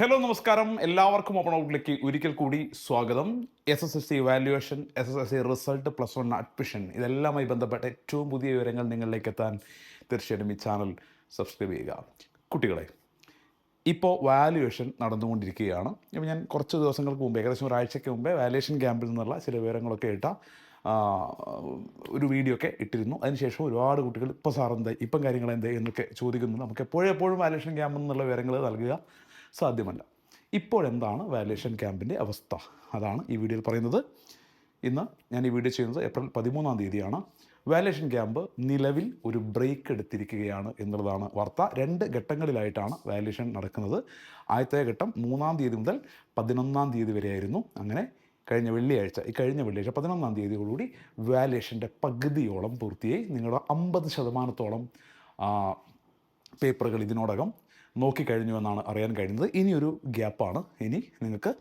Hello നമസ്കാരം. എല്ലാവർക്കും open ഔട്ടിലേക്ക് ഒരിക്കൽ കൂടി സ്വാഗതം. S S S C valuation S S S C result plus one admission ഇതെല്ലാമായി ബന്ധപ്പെട്ട ഏറ്റവും പുതിയ വിവരങ്ങൾ നിങ്ങളിലേക്ക് എത്താൻ തീർച്ചയായിട്ടും ഈ ചാനൽ സബ്സ്ക്രൈബ് ചെയ്യുക. കുട്ടികളെ ഇപ്പോൾ വാല്യുവേഷൻ നടന്നുകൊണ്ടിരിക്കുകയാണ്. ഇപ്പോൾ ഞാൻ കുറച്ച് ദിവസങ്ങൾക്ക് മുമ്പ് ഏകദേശം ഒരാഴ്ചയ്ക്ക് മുമ്പേ വാല്യുവേഷൻ ക്യാമ്പിൽ നിന്നുള്ള ചില വിവരങ്ങളൊക്കെ ഇട്ട ഒരു വീഡിയോ ഒക്കെ ഇട്ടിരുന്നു. അതിനുശേഷം ഒരുപാട് കുട്ടികൾ ഇപ്പോൾ സാർ ഇപ്പം കാര്യങ്ങൾ എന്താ എന്നൊക്കെ ചോദിക്കുന്നു. നമുക്ക് എപ്പോഴും എപ്പോഴും വാല്യുവേഷൻ ക്യാമ്പിൽ നിന്നുള്ള വിവരങ്ങൾ നൽകുക. സാധ്യമല്ല. ഇപ്പോഴെന്താണ് വാല്യുവേഷൻ ക്യാമ്പിന്റെ അവസ്ഥ? അതാണ് ഈ വീഡിയോയിൽ പറയുന്നത്. ഇന്ന് ഞാൻ ഈ വീഡിയോ ചെയ്യുന്നത് ഏപ്രിൽ പതിമൂന്നാം തീയതിയാണ്. വാലേഷൻ ക്യാമ്പ് നിലവിൽ ഒരു ബ്രേക്ക് എടുത്തിരിക്കുകയാണ് എന്നുള്ളതാണ് വാർത്ത. രണ്ട് ഘട്ടങ്ങളിലായിട്ടാണ് വാലേഷൻ നടക്കുന്നത്. ആദ്യത്തെ ഘട്ടം മൂന്നാം തീയതി മുതൽ പതിനൊന്നാം തീയതി വരെയായിരുന്നു. അങ്ങനെ കഴിഞ്ഞ വെള്ളിയാഴ്ച ഈ കഴിഞ്ഞ വെള്ളിയാഴ്ച പതിനൊന്നാം തീയതിയോടുകൂടി വാലേഷന്റെ പകുതിയോളം പൂർത്തിയായി. നിങ്ങളുടെ അമ്പത് ശതമാനത്തോളം പേപ്പറുകൾ ഇതിനോടകം നോക്കിക്കഴിഞ്ഞു എന്നാണ് അറിയാൻ കഴിയുന്നത്. ഇനിയൊരു ഗ്യാപ്പാണ്. ഇനി നിങ്ങൾക്ക്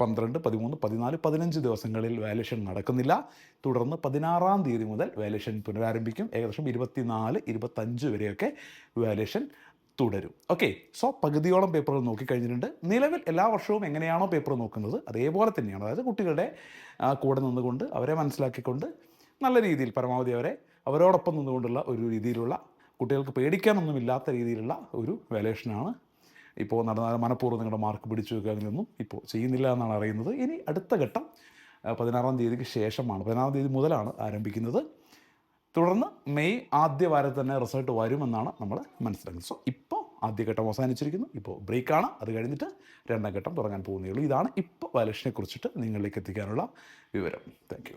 പന്ത്രണ്ട് പതിമൂന്ന് പതിനാല് പതിനഞ്ച് ദിവസങ്ങളിൽ വാല്യുവേഷൻ നടക്കുന്നില്ല. തുടർന്ന് പതിനാറാം തീയതി മുതൽ വാല്യുവേഷൻ പുനരാരംഭിക്കും. ഏകദേശം ഇരുപത്തിനാല് ഇരുപത്തഞ്ച് വരെയൊക്കെ വാല്യുവേഷൻ തുടരും. ഓക്കെ സോ പകുതിയോളം പേപ്പറുകൾ നോക്കിക്കഴിഞ്ഞിട്ടുണ്ട്. നിലവിൽ എല്ലാ വർഷവും എങ്ങനെയാണോ പേപ്പർ നോക്കുന്നത്? അതേപോലെ തന്നെയാണ്. അതായത് കുട്ടികളുടെ കൂടെ നിന്നുകൊണ്ട് അവരെ മനസ്സിലാക്കിക്കൊണ്ട് നല്ല രീതിയിൽ പരമാവധി അവരെ അവരോടൊപ്പം നിന്നുകൊണ്ടുള്ള ഒരു രീതിയിലുള്ള കുട്ടികൾക്ക് പേടിക്കാനൊന്നുമില്ലാത്ത രീതിയിലുള്ള ഒരു വാലേഷനാണ്. ഇപ്പോൾ നടന്ന മനഃപൂർവം നിങ്ങളുടെ മാർക്ക് പിടിച്ചു വെക്കുക അങ്ങനെയൊന്നും ഇപ്പോൾ ചെയ്യുന്നില്ല എന്നാണ് അറിയുന്നത്. ഇനി അടുത്ത ഘട്ടം പതിനാറാം തീയതിക്ക് ശേഷമാണ്. പതിനാറാം തീയതി മുതലാണ് ആരംഭിക്കുന്നത്. തുടർന്ന് മെയ് ആദ്യ വാരത്തിൽ തന്നെ റിസൾട്ട് വരുമെന്നാണ് നമ്മൾ മനസ്സിലാക്കുന്നത്. സോ ഇപ്പോൾ ആദ്യഘട്ടം അവസാനിച്ചിരിക്കുന്നു. ഇപ്പോൾ ബ്രേക്കാണ്. അത് കഴിഞ്ഞിട്ട് രണ്ടാം ഘട്ടം തുടങ്ങാൻ പോകുന്നേ ഉള്ളൂ. ഇതാണ് ഇപ്പോൾ വാലേഷനെ കുറിച്ചിട്ട് നിങ്ങളിലേക്ക് എത്തിക്കാനുള്ള വിവരം. താങ്ക്